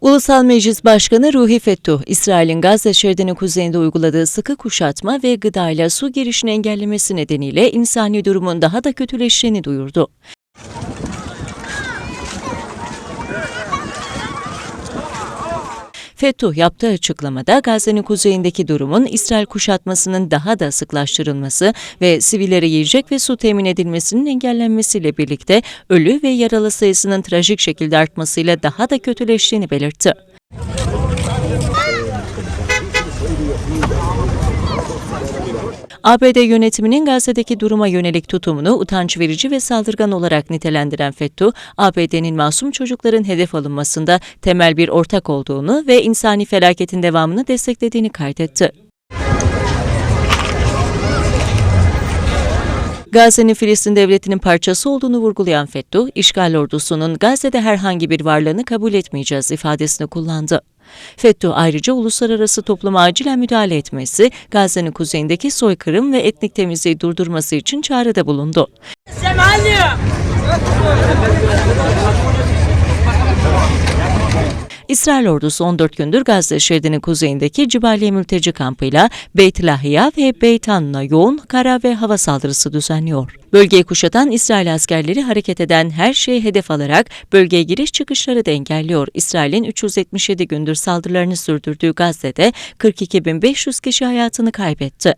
Ulusal Meclis Başkanı Ruhi Fettuh, İsrail'in Gazze şeridinin kuzeyinde uyguladığı sıkı kuşatma ve gıdayla su girişini engellemesi nedeniyle insani durumun daha da kötüleşeceğini duyurdu. Fettuh yaptığı açıklamada Gazze'nin kuzeyindeki durumun İsrail kuşatmasının daha da sıklaştırılması ve sivillere yiyecek ve su temin edilmesinin engellenmesiyle birlikte ölü ve yaralı sayısının trajik şekilde artmasıyla daha da kötüleştiğini belirtti. ABD yönetiminin Gazze'deki duruma yönelik tutumunu utanç verici ve saldırgan olarak nitelendiren Fettuh, ABD'nin masum çocukların hedef alınmasında temel bir ortak olduğunu ve insani felaketin devamını desteklediğini kaydetti. Gazze'nin Filistin devletinin parçası olduğunu vurgulayan Fettuh, işgal ordusunun Gazze'de herhangi bir varlığını kabul etmeyeceğiz ifadesini kullandı. Fettuh ayrıca uluslararası topluma acilen müdahale etmesi, Gazze'nin kuzeyindeki soykırım ve etnik temizliği durdurması için çağrıda bulundu. İsrail ordusu 14 gündür Gazze şeridinin kuzeyindeki Cibaliye mülteci kampıyla Beyt Lahia ve Beyt Hanun'a yoğun kara ve hava saldırısı düzenliyor. Bölgeyi kuşatan İsrail askerleri hareket eden her şeyi hedef alarak bölgeye giriş çıkışları da engelliyor. İsrail'in 377 gündür saldırılarını sürdürdüğü Gazze'de 42.500 kişi hayatını kaybetti.